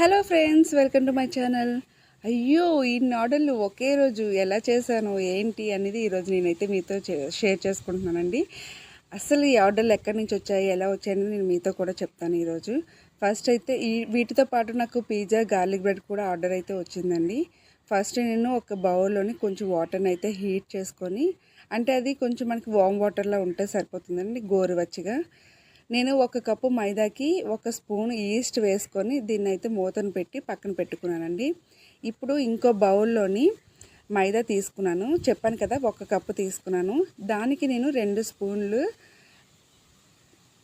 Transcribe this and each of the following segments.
Hello friends welcome to my channel. అయ్యో ఈ ఆర్డర్లు ఒకే రోజు ఎలా చేశాను ఏంటి అనేది ఈరోజు నేనైతే మీతో షేర్ చేసుకుంటున్నానండి. అసలు ఈ ఆర్డర్లు ఎక్కడి నుంచి వచ్చాయి ఎలా వచ్చాయని నేను మీతో కూడా చెప్తాను ఈరోజు. ఫస్ట్ అయితే ఈ వీటితో పాటు నాకు పిజ్జా గార్లిక్ బ్రెడ్ కూడా ఆర్డర్ అయితే వచ్చిందండి. ఫస్ట్ నేను ఒక బౌల్లోని కొంచెం వాటర్ని అయితే హీట్ చేసుకొని అంటే అది కొంచెం మనకి వామ్ వాటర్లో ఉంటే సరిపోతుందండి గోరువెచ్చగా. నేను ఒక కప్పు మైదాకి ఒక స్పూన్ ఈస్ట్ వేసుకొని దీన్ని అయితే మూతను పెట్టి పక్కన పెట్టుకున్నానండి. ఇప్పుడు ఇంకో బౌల్లోని మైదా తీసుకున్నాను. చెప్పాను కదా ఒక కప్పు తీసుకున్నాను. దానికి నేను రెండు స్పూన్లు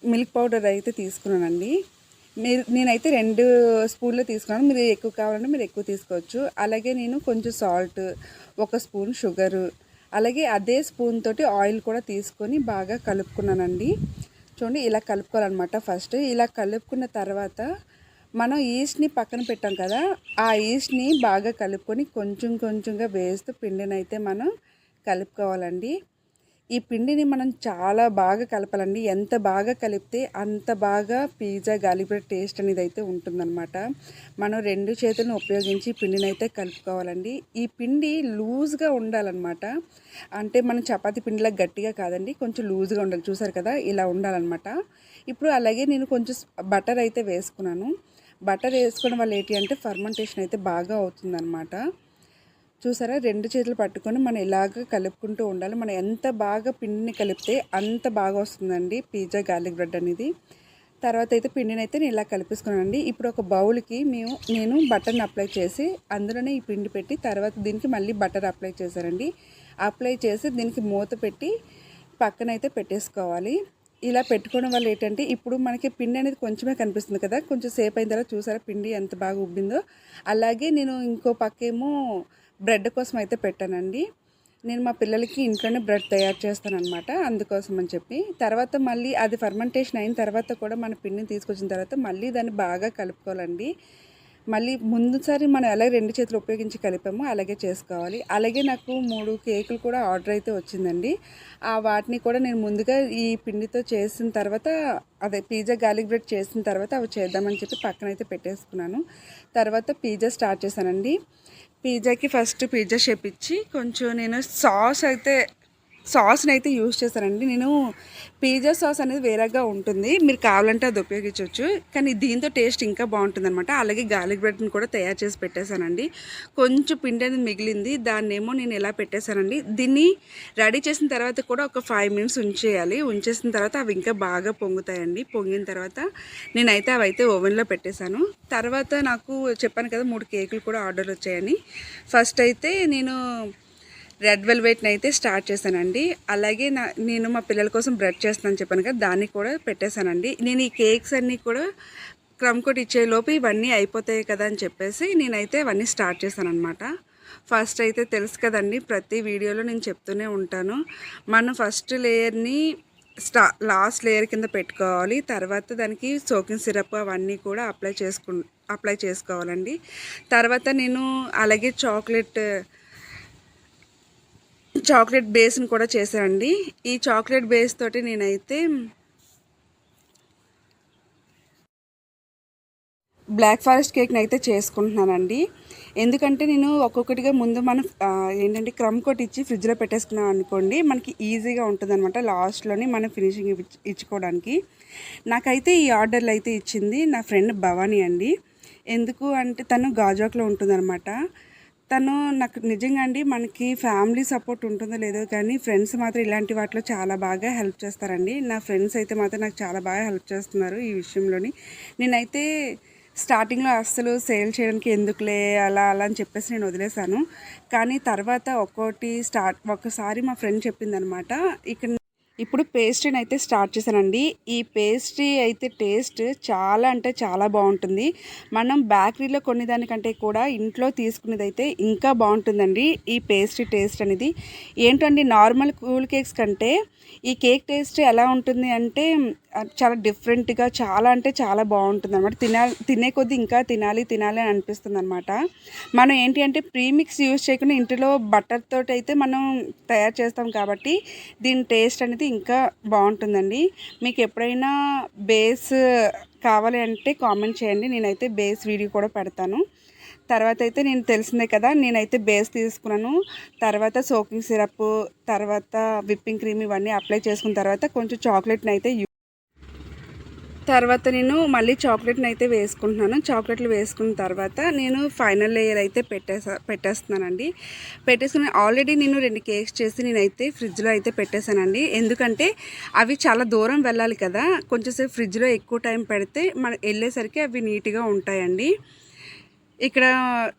మిల్క్ పౌడర్ అయితే తీసుకున్నానండి. మీరు నేనైతే రెండు స్పూన్లు తీసుకున్నాను. మీరు ఎక్కువ కావాలంటే మీరు ఎక్కువ తీసుకోవచ్చు. అలాగే నేను కొంచెం సాల్ట్ ఒక స్పూన్ షుగరు అలాగే అదే స్పూన్ తోటి ఆయిల్ కూడా తీసుకొని బాగా కలుపుకున్నానండి. చూడండి ఇలా కలుపుకోవాలన్నమాట ఫస్ట్ ఇలా కలుపుకున్న తర్వాత మనం ఈస్ట్ని పక్కన పెట్టాం కదా ఆ ఈస్ట్ని బాగా కలుపుకొని కొంచెం కొంచెంగా వేస్తూ పిండినైతే మనం కలుపుకోవాలండి. ఈ పిండిని మనం చాలా బాగా కలపాలండి. ఎంత బాగా కలిపితే అంత బాగా పిజ్జా గాలిబ్రెడ్ టేస్ట్ అనేది అయితే ఉంటుందన్నమాట. మనం రెండు చేతులను ఉపయోగించి పిండిని అయితే కలుపుకోవాలండి. ఈ పిండి లూజ్గా ఉండాలన్నమాట. అంటే మనం చపాతీ పిండిలా గట్టిగా కాదండి కొంచెం లూజ్గా ఉండాలి. చూసారు కదా ఇలా ఉండాలన్నమాట. ఇప్పుడు అలాగే నేను కొంచెం బటర్ అయితే వేసుకున్నాను. బటర్ వేసుకోవడం వల్ల ఏంటి అంటే ఫర్మెంటేషన్ అయితే బాగా అవుతుందన్నమాట. చూసారా? రెండు చేతులు పట్టుకొని మనం ఇలాగ కలుపుకుంటూ ఉండాలి. మనం ఎంత బాగా పిండిని కలిపితే అంత బాగా వస్తుందండి పిజ్జా గార్లిక్ బ్రెడ్ అనేది. తర్వాత అయితే పిండిని అయితే నేను ఇలా కలిపేసుకున్నానండి. ఇప్పుడు ఒక బౌల్కి మేము నేను బటర్ని అప్లై చేసి అందులోనే ఈ పిండి పెట్టి తర్వాత దీనికి మళ్ళీ బటర్ అప్లై చేశారండి అప్లై చేసి దీనికి మూత పెట్టి పక్కన అయితే పెట్టేసుకోవాలి. ఇలా పెట్టుకోవడం వల్ల ఏంటంటే ఇప్పుడు మనకి పిండి అనేది కొంచెమే కనిపిస్తుంది కదా. కొంచెం సేపు అయిన తర్వాత చూసారా పిండి ఎంత బాగా ఉబ్బిందో. అలాగే నేను ఇంకో పక్కేమో బ్రెడ్ కోసం అయితే పెట్టానండి. నేను మా పిల్లలకి ఇంట్లోనే బ్రెడ్ తయారు చేస్తాను అనమాట అందుకోసం అని చెప్పి. తర్వాత మళ్ళీ అది ఫర్మెంటేషన్ అయిన తర్వాత కూడా మన పిండిని తీసుకొచ్చిన తర్వాత మళ్ళీ దాన్ని బాగా కలుపుకోవాలండి. మళ్ళీ ముందుసారి మనం ఎలా రెండు చేతులు ఉపయోగించి కలిపామో అలాగే చేసుకోవాలి. అలాగే నాకు మూడు కేకులు కూడా ఆర్డర్ అయితే వచ్చిందండి. ఆ వాటిని కూడా నేను ముందుగా ఈ పిండితో చేసిన తర్వాత అదే పిజ్జా గార్లిక్ బ్రెడ్ చేసిన తర్వాత అవి చేద్దామని చెప్పి పక్కన అయితే పెట్టేసుకున్నాను. తర్వాత పిజ్జా స్టార్ట్ చేశానండి. పిజ్జాకి ఫస్ట్ పిజ్జా షేప్ ఇచ్చి కొంచెం నేను సాస్ అయితే సాస్ని అయితే యూజ్ చేశానండి నేను పిజ్జా సాస్ అనేది వేరేగా ఉంటుంది. మీరు కావాలంటే అది ఉపయోగించవచ్చు. కానీ దీంతో టేస్ట్ ఇంకా బాగుంటుంది అనమాట అలాగే గార్లిక్ బ్రెడ్ని కూడా తయారు చేసి పెట్టేశానండి. కొంచెం పిండి అనేది మిగిలింది. దాన్నేమో నేను ఎలా పెట్టేశానండి. దీన్ని రెడీ చేసిన తర్వాత కూడా ఒక ఫైవ్ మినిట్స్ ఉంచేయాలి. ఉంచేసిన తర్వాత అవి ఇంకా బాగా పొంగుతాయండి. పొంగిన తర్వాత నేనైతే అవి అయితే ఓవెన్లో పెట్టేశాను. తర్వాత నాకు చెప్పాను కదా మూడు కేకులు కూడా ఆర్డర్ వచ్చాయని. ఫస్ట్ అయితే నేను రెడ్ వెల్వెట్ని అయితే స్టార్ట్ చేశానండి. అలాగే నా నేను మా పిల్లల కోసం బ్రెడ్ చేస్తానని చెప్పాను కదా దాన్ని కూడా పెట్టేశానండి. నేను ఈ కేక్స్ అన్నీ కూడా క్రమ్ కోట్ ఇచ్చేలోపు ఇవన్నీ అయిపోతాయి కదా అని చెప్పేసి నేనైతే అవన్నీ స్టార్ట్ చేశాను అనమాట ఫస్ట్ అయితే తెలుసు కదండి ప్రతి వీడియోలో నేను చెప్తూనే ఉంటాను. మనం ఫస్ట్ లేయర్ని స్టా లాస్ట్ లేయర్ కింద పెట్టుకోవాలి. తర్వాత దానికి సోకింగ్ సిరప్ అవన్నీ కూడా అప్లై చేసుకు అప్లై చేసుకోవాలండి. తర్వాత నేను అలాగే చాక్లెట్ చాక్లెట్ బేస్ని కూడా చేశానండి. ఈ చాక్లెట్ బేస్ తోటి నేనైతే బ్లాక్ ఫారెస్ట్ కేక్ని అయితే చేసుకుంటున్నానండి. ఎందుకంటే నేను ఒక్కొక్కటిగా ముందు మనం ఏంటంటే క్రమ్ కొట్టి ఇచ్చి ఫ్రిడ్జ్లో పెట్టేసుకున్నాం అనుకోండి మనకి ఈజీగా ఉంటుంది అనమాట లాస్ట్లోని మనం ఫినిషింగ్ ఇచ్చి- ఇచ్చుకోవడానికి. నాకైతే ఈ ఆర్డర్లు అయితే ఇచ్చింది నా ఫ్రెండ్ భవానీ అండి. ఎందుకు అంటే తను గాజాక్లో ఉంటుందన్నమాట. తను నాకు నిజంగా అండి మనకి ఫ్యామిలీ సపోర్ట్ ఉంటుందో లేదో కానీ ఫ్రెండ్స్ మాత్రం ఇలాంటి వాటిలో చాలా బాగా హెల్ప్ చేస్తారండి. నా ఫ్రెండ్స్ అయితే మాత్రం నాకు చాలా బాగా హెల్ప్ చేస్తున్నారు ఈ విషయంలోని. నేనైతే స్టార్టింగ్లో అస్సలు సేల్ చేయడానికి ఎందుకులే అలా అలా అని చెప్పేసి నేను వదిలేశాను. కానీ తర్వాత ఒక్కోటి స్టార్ట్ ఒకసారి మా ఫ్రెండ్ చెప్పిందనమాట ఇక్కడ ఇప్పుడు పేస్ట్రీని అయితే స్టార్ట్ చేశానండి. ఈ పేస్ట్రీ అయితే టేస్ట్ చాలా అంటే చాలా బాగుంటుంది. మనం బేకరీలో కొనేదానికంటే కూడా ఇంట్లో తీసుకునేది అయితే ఇంకా బాగుంటుందండి ఈ పేస్ట్రీ టేస్ట్ అనేది. ఏంటండి నార్మల్ కూల్ కేక్స్ కంటే ఈ కేక్ టేస్ట్ ఎలా ఉంటుంది అంటే చాలా డిఫరెంట్గా చాలా అంటే చాలా బాగుంటుంది అనమాట తినాలి తినే కొద్దీ ఇంకా తినాలి తినాలి అని అనిపిస్తుంది అనమాట మనం ఏంటి అంటే ప్రీమిక్స్ యూజ్ చేయకుండా ఇంటిలో బటర్ తోటి అయితే మనం తయారు చేస్తాం కాబట్టి దీని టేస్ట్ అనేది ఇంకా బాగుంటుందండి. మీకు ఎప్పుడైనా బేస్ కావాలి అంటే కామెంట్ చేయండి. నేనైతే బేస్ వీడియో కూడా పెడతాను. తర్వాత అయితే నేను తెలిసిందే కదా నేనైతే బేస్ తీసుకున్నాను. తర్వాత సోకింగ్ సిరప్ తర్వాత విప్పింగ్ క్రీమ్ ఇవన్నీ అప్లై చేసుకున్న తర్వాత కొంచెం చాక్లెట్ని అయితే తర్వాత నేను మళ్ళీ చాక్లెట్ని అయితే వేసుకుంటున్నాను. చాక్లెట్లు వేసుకున్న తర్వాత నేను ఫైనల్ లేయర్ అయితే పెట్టేసా పెట్టేస్తున్నానండి. పెట్టేసుకుని ఆల్రెడీ నేను రెండు కేక్స్ చేసి నేనైతే ఫ్రిడ్జ్లో అయితే పెట్టేశానండి. ఎందుకంటే అవి చాలా దూరం వెళ్ళాలి కదా. కొంచెంసేపు ఫ్రిడ్జ్లో ఎక్కువ టైం పెడితే మన వెళ్ళేసరికి అవి నీట్గా ఉంటాయండి. ఇక్కడ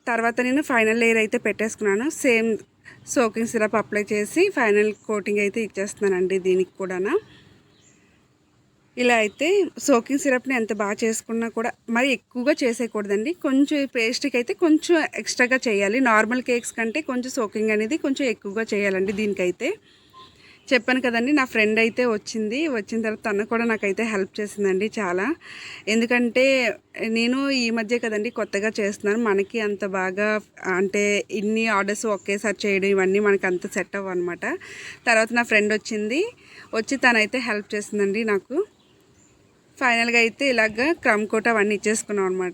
తర్వాత నేను ఫైనల్ లేయర్ అయితే పెట్టేసుకున్నాను. సేమ్ సోకింగ్ సిరప్ అప్లై చేసి ఫైనల్ కోటింగ్ అయితే ఇచ్చేస్తున్నానండి దీనికి కూడా ఇలా అయితే సోకింగ్ సిరప్ని ఎంత బాగా చేసుకున్నా కూడా మరి ఎక్కువగా చేసేయకూడదండి. కొంచెం పేస్ట్కి అయితే కొంచెం ఎక్స్ట్రాగా చేయాలి. నార్మల్ కేక్స్ కంటే కొంచెం సోకింగ్ అనేది కొంచెం ఎక్కువగా చేయాలండి దీనికైతే. చెప్పాను కదండి నా ఫ్రెండ్ అయితే వచ్చింది. వచ్చిన తర్వాత తను కూడా నాకైతే హెల్ప్ చేసిందండి చాలా. ఎందుకంటే నేను ఈ మధ్య కదండి కొత్తగా చేస్తున్నాను. మనకి అంత బాగా అంటే ఇన్ని ఆర్డర్స్ ఒకేసారి చేయడం ఇవన్నీ మనకి అంత సెట్ అవ్వ అనమాట తర్వాత నా ఫ్రెండ్ వచ్చింది. వచ్చి తనైతే హెల్ప్ చేసిందండి నాకు. ఫైనల్గా అయితే ఇలాగ క్రమ్ కోట్ అవన్నీ ఇచ్చేసుకున్నాం అనమాట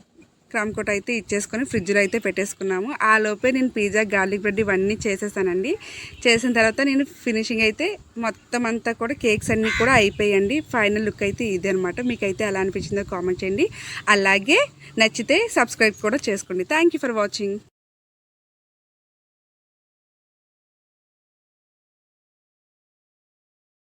క్రమ్ కోట్ అయితే ఇచ్చేసుకొని ఫ్రిడ్జ్లో అయితే పెట్టేసుకున్నాము. ఆ లోపే నేను పిజ్జా గార్లిక్ బ్రెడ్ ఇవన్నీ చేసేసానండి. చేసిన తర్వాత నేను ఫినిషింగ్ అయితే మొత్తం అంతా కూడా కేక్స్ అన్నీ కూడా అయిపోయాయండి ఫైనల్ లుక్ అయితే ఇదే అనమాట మీకైతే ఎలా అనిపించిందో కామెంట్ చేయండి. అలాగే నచ్చితే సబ్స్క్రైబ్ కూడా చేసుకోండి. Thank you for watching.